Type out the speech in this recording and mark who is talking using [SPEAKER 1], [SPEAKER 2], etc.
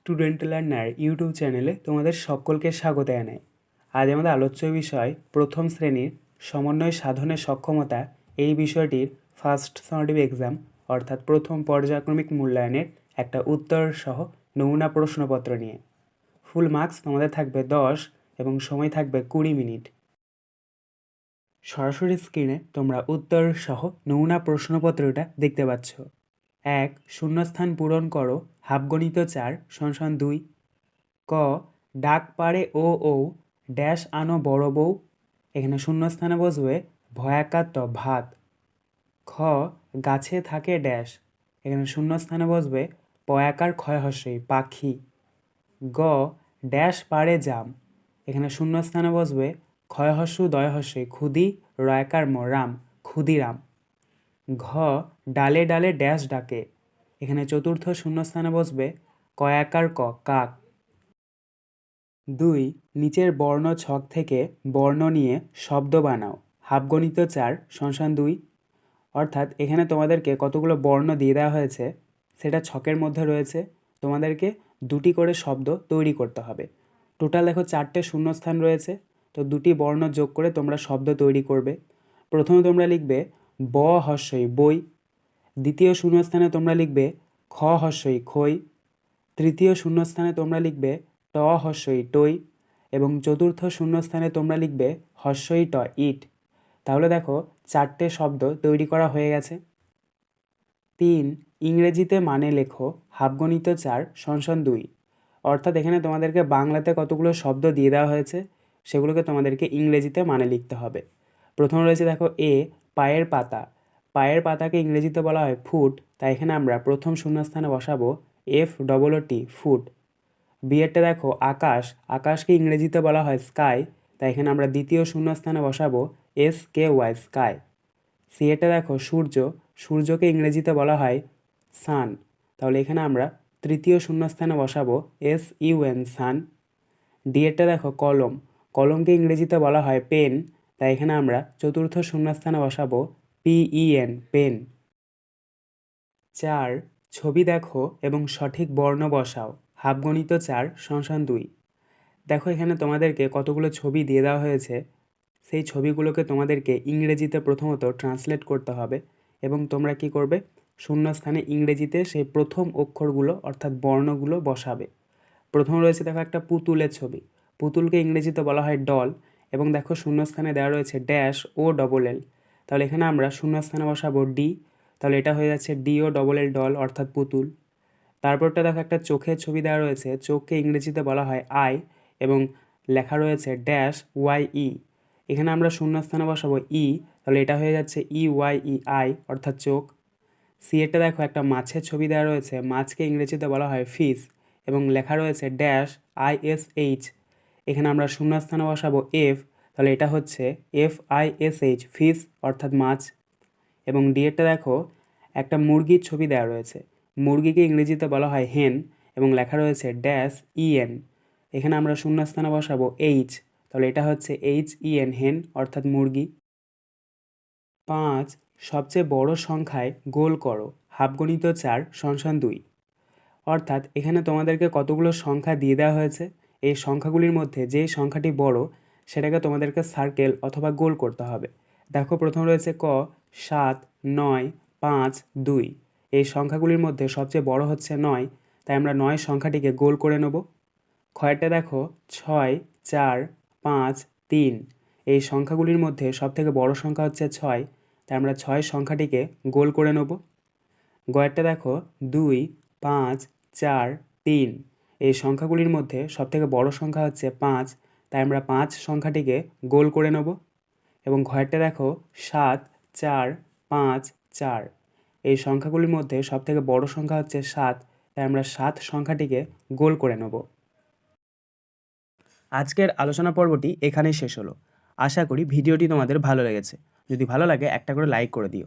[SPEAKER 1] Student learner YouTube চ্যানেলে তোমাদের সকলকে স্বাগত জানাই। আজ আমাদের আলোচ্য বিষয় প্রথম শ্রেণির সমন্বয় সাধনের সক্ষমতা। এই বিষয়টির ফার্স্ট সামেটিভ এক্সাম অর্থাৎ প্রথম পর্যায়ক্রমিক মূল্যায়নের একটা উত্তর সহ নমুনা প্রশ্নপত্র নিয়ে। ফুল মার্কস তোমাদের থাকবে দশ এবং সময় থাকবে কুড়ি মিনিট। সরাসরি স্ক্রিনে তোমরা উত্তর সহ নমুনা প্রশ্নপত্রটা দেখতে পাচ্ছ। এক, শূন্যস্থান পূরণ করো, হাফগণিত চার সমান দুই। ক, ডাক পাড়ে ও ও, ড্যাশ আনো বড় বউ। এখানে শূন্যস্থানে বসবে ভয়াকাত্ত ভাত। খ, গাছে থাকে ড্যাশ। এখানে শূন্যস্থানে বসবে, পয়াকার ক্ষয় হস্যই পাখি। গ, ড্যাশ পাড়ে জাম। এখানে শূন্যস্থানে বসবে, ক্ষয়হস্যু দয়হস্যই ক্ষুদি রয়াকার ম, রাম ক্ষুদিরাম ঘ ডালে ডালে ড্যাশ ডাকে। এখানে চতুর্থ শূন্যস্থানে বসবে কয়াকার ক, কাক। দুই, নিচের বর্ণ ছক থেকে বর্ণ নিয়ে শব্দ বানাও। হাফগণিত চার সংসান দুই। অর্থাৎ এখানে তোমাদেরকে কতগুলো বর্ণ দিয়ে দেওয়া হয়েছে, সেটা ছকের মধ্যে রয়েছে। তোমাদেরকে দুটি করে শব্দ তৈরি করতে হবে। টোটাল দেখো চারটে শূন্যস্থান রয়েছে, তো দুটি বর্ণ যোগ করে তোমরা শব্দ তৈরি করবে। প্রথমে তোমরা লিখবে ব হস্যই বই দ্বিতীয় শূন্যস্থানে তোমরা লিখবে খ হস্যই খই। তৃতীয় শূন্যস্থানে তোমরা লিখবে ট হস্যই টই। এবং চতুর্থ শূন্যস্থানে তোমরা লিখবে হস্যই ট ইট। তাহলে দেখো চারটে শব্দ তৈরি করা হয়ে গেছে। তিন, ইংরেজিতে মানে লেখো হাফগণিত চার সংসন দুই। অর্থাৎ এখানে তোমাদেরকে বাংলাতে কতগুলো শব্দ দিয়ে দেওয়া হয়েছে, সেগুলোকে তোমাদেরকে ইংরেজিতে মানে লিখতে হবে। প্রথম রয়েছে দেখো এ পায়ের পাতা। পায়ের পাতাকে ইংরেজিতে বলা হয় ফুট। তাই এখানে আমরা প্রথম শূন্যস্থানে বসাবো এফ ডবল টি, ফুট। বিয়েরটা দেখো, আকাশ। আকাশকে ইংরেজিতে বলা হয় স্কাই। তাই এখানে আমরা দ্বিতীয় শূন্যস্থানে বসাবো S K Y, sky. C এটা দেখো, সূর্য। সূর্যকে ইংরেজিতে বলা হয় সান। তাহলে এখানে আমরা তৃতীয় শূন্যস্থানে বসাবো S U N, sun. D এরটা দেখো, কলম। কলমকে ইংরেজিতে বলা হয় পেন। তাই এখানে আমরা চতুর্থ শূন্যস্থানে বসাবো পিইএন পেন চার, ছবি দেখো এবং সঠিক বর্ণ বসাও। হাফগণিত চার সংসান দুই। দেখো এখানে তোমাদেরকে কতগুলো ছবি দিয়ে দেওয়া হয়েছে। সেই ছবিগুলোকে তোমাদেরকে ইংরেজিতে প্রথমত ট্রান্সলেট করতে হবে এবং তোমরা কি করবে? শূন্যস্থানে ইংরেজিতে সেই প্রথম অক্ষরগুলো, অর্থাৎ বর্ণগুলো বসাবে। প্রথম রয়েছে দেখো একটা পুতুলের ছবি। পুতুলকে ইংরেজিতে বলা হয় ডল এবং দেখো শূন্যস্থানে দেওয়া রয়েছে ড্যাশ ও ডবল এল তাহলে এখানে আমরা শূন্যস্থানে বসাবো ডি তাহলে এটা হয়ে যাচ্ছে D O double L doll অর্থাৎ পুতুল। তারপরটা দেখো একটা চোখের ছবি দেওয়া রয়েছে, চোখকে ইংরেজিতে বলা হয় আই এবং লেখা রয়েছে ড্যাশ ওয়াই ই এখানে আমরা শূন্যস্থানে বসাবো ই তাহলে এটা হয়ে যাচ্ছে ই ওয়াই ই আই অর্থাৎ চোখ। সি এটা দেখো একটা মাছের ছবি দেওয়া রয়েছে, মাছকে ইংরেজিতে বলা হয় ফিশ এবং লেখা রয়েছে ড্যাশ আই এস এইচ এখানে আমরা শূন্যস্থানে বসাবো এফ তাহলে এটা হচ্ছে F I S H fish অর্থাৎ মাছ। এবং ডিএরটা দেখো, একটা মুরগির ছবি দেওয়া রয়েছে। মুরগিকে ইংরেজিতে বলা হয় হেন এবং লেখা রয়েছে ড্যাশ ইএন এখানে আমরা শূন্যস্থানে বসাবো এইচ তাহলে এটা হচ্ছে এইচ ইএন হেন অর্থাৎ মুরগি। পাঁচ, সবচেয়ে বড় সংখ্যায় গোল করো, হাফগণিত চার সংসান দুই। অর্থাৎ এখানে তোমাদেরকে কতগুলো সংখ্যা দিয়ে দেওয়া হয়েছে? এই সংখ্যাগুলির মধ্যে যেই সংখ্যাটি বড়, সেটাকে তোমাদেরকে সার্কেল অথবা গোল করতে হবে। দেখো, প্রথম রয়েছে ক, সাত, নয়, পাঁচ, দুই। এই সংখ্যাগুলির মধ্যে সবচেয়ে বড় হচ্ছে নয়, তাই আমরা নয় সংখ্যাটিকে গোল করে নেব। ক্ষয়টা দেখো, ছয়, চার, পাঁচ, তিন। এই সংখ্যাগুলির মধ্যে সবথেকে বড় সংখ্যা হচ্ছে ছয়, তাই আমরা ছয় সংখ্যাটিকে গোল করে নেব। গয়েরটা দেখো, দুই, পাঁচ, চার, তিন। এই সংখ্যাগুলির মধ্যে সবথেকে বড় সংখ্যা হচ্ছে পাঁচ। তাই আমরা পাঁচ সংখ্যাটিকে গোল করে নেব এবং ঘরটা দেখো, সাত, চার, পাঁচ, চার। এই সংখ্যাগুলির মধ্যে সবথেকে বড় সংখ্যা হচ্ছে সাত। তাই আমরা সাত সংখ্যাটিকে গোল করে নেব। আজকের আলোচনা পর্বটি এখানেই শেষ হলো। আশা করি ভিডিওটি তোমাদের ভালো লেগেছে। যদি ভালো লাগে একটা করে লাইক করে দিও।